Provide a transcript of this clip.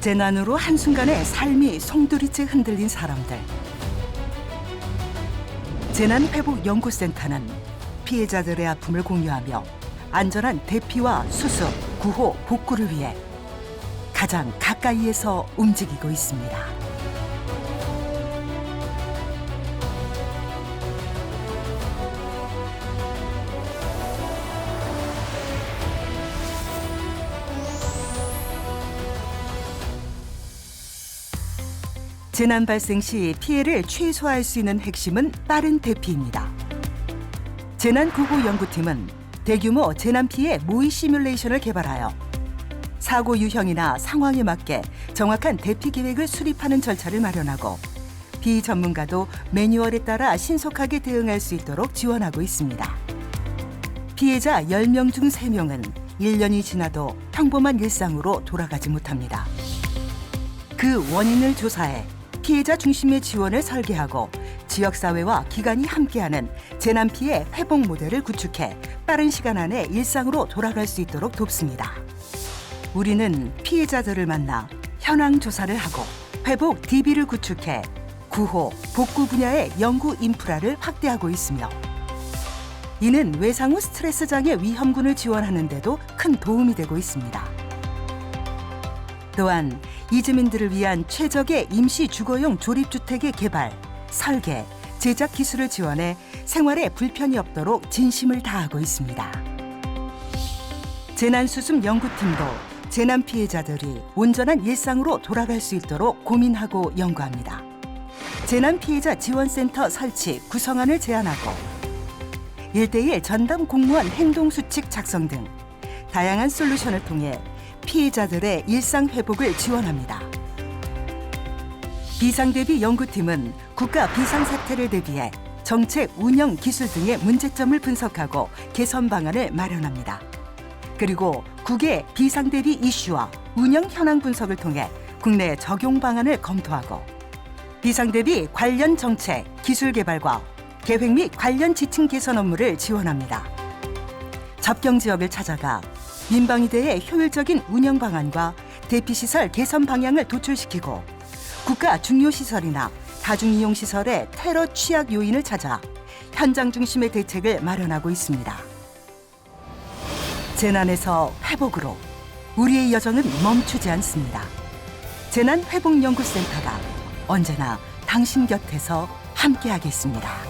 재난으로 한순간에 삶이 송두리째 흔들린 사람들. 재난회복연구센터는 피해자들의 아픔을 공유하며 안전한 대피와 수습, 구호, 복구를 위해 가장 가까이에서 움직이고 있습니다. 재난 발생 시 피해를 최소화할 수 있는 핵심은 빠른 대피입니다. 재난구호 연구팀은 대규모 재난 피해 모의 시뮬레이션을 개발하여 사고 유형이나 상황에 맞게 정확한 대피 계획을 수립하는 절차를 마련하고 비전문가도 매뉴얼에 따라 신속하게 대응할 수 있도록 지원하고 있습니다. 피해자 10명 중 3명은 1년이 지나도 평범한 일상으로 돌아가지 못합니다. 그 원인을 조사해 피해자 중심의 지원을 설계하고 지역사회와 기관이 함께하는 재난 피해 회복 모델을 구축해 빠른 시간 안에 일상으로 돌아갈 수 있도록 돕습니다. 우리는 피해자들을 만나 현황 조사를 하고 회복 DB를 구축해 구호, 복구 분야의 연구 인프라를 확대하고 있으며 이는 외상 후 스트레스 장애 위험군을 지원하는 데도 큰 도움이 되고 있습니다. 또한 이주민들을 위한 최적의 임시 주거용 조립주택의 개발, 설계, 제작 기술을 지원해 생활에 불편이 없도록 진심을 다하고 있습니다. 재난수습 연구팀도 재난 피해자들이 온전한 일상으로 돌아갈 수 있도록 고민하고 연구합니다. 재난 피해자 지원센터 설치 구성안을 제안하고 일대일 전담 공무원 행동 수칙 작성 등 다양한 솔루션을 통해 피해자들의 일상 회복을 지원합니다. 비상대비 연구팀은 국가 비상사태를 대비해 정책 운영 기술 등의 문제점을 분석하고 개선 방안을 마련합니다. 그리고 국외 비상대비 이슈와 운영 현황 분석을 통해 국내 적용 방안을 검토하고 비상대비 관련 정책, 기술 개발과 계획 및 관련 지침 개선 업무를 지원합니다. 접경 지역을 찾아가 민방위대의 효율적인 운영 방안과 대피시설 개선 방향을 도출시키고 국가 중요시설이나 다중이용시설의 테러 취약 요인을 찾아 현장 중심의 대책을 마련하고 있습니다. 재난에서 회복으로 우리의 여정은 멈추지 않습니다. 재난회복연구센터가 언제나 당신 곁에서 함께하겠습니다.